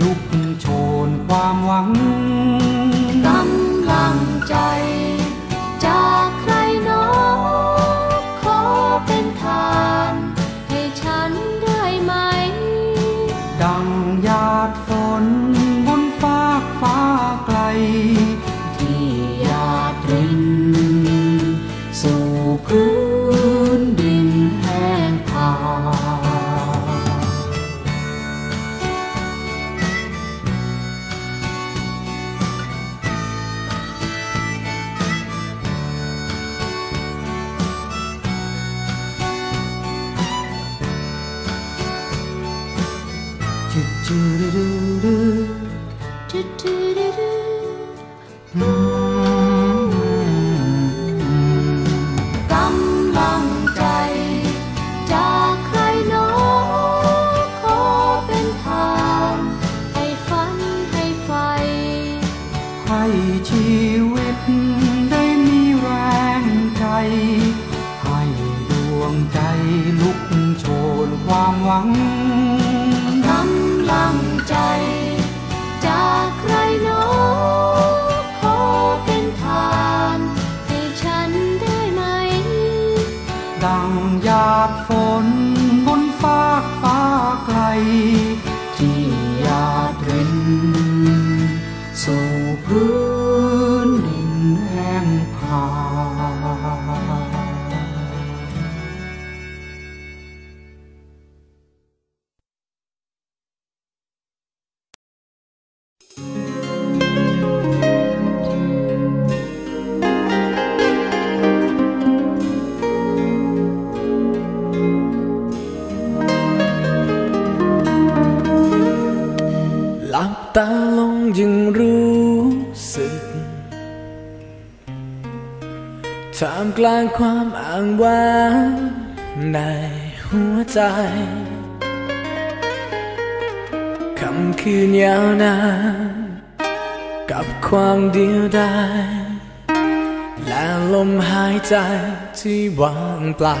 ลุกโชนความหวัง หนอขอเป็นทางให้ฝันให้ไฟให้ชีวิตได้มีแรง ลงยังรู้สึกท่ามกลางความอ่างว้างในหัวใจคำคืนยาวนานกับความเดียวดายและลมหายใจที่ว่างเปล่า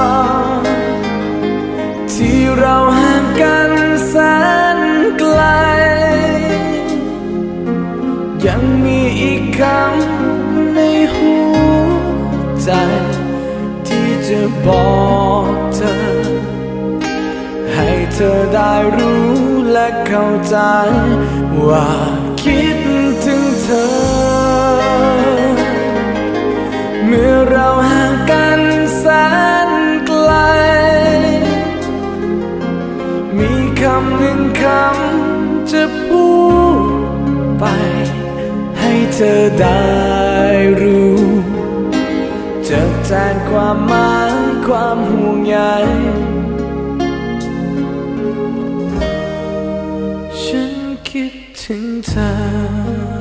บอกเธอ ให้เธอได้รู้และเข้าใจ ว่าคิดถึงเธอ เมื่อเราห่างกันแสนไกล มีคำหนึ่งคำจะพูดไป ให้เธอได้รู้จะแทนความหมาย ความห่วงใยฉันคิดถึงเธอ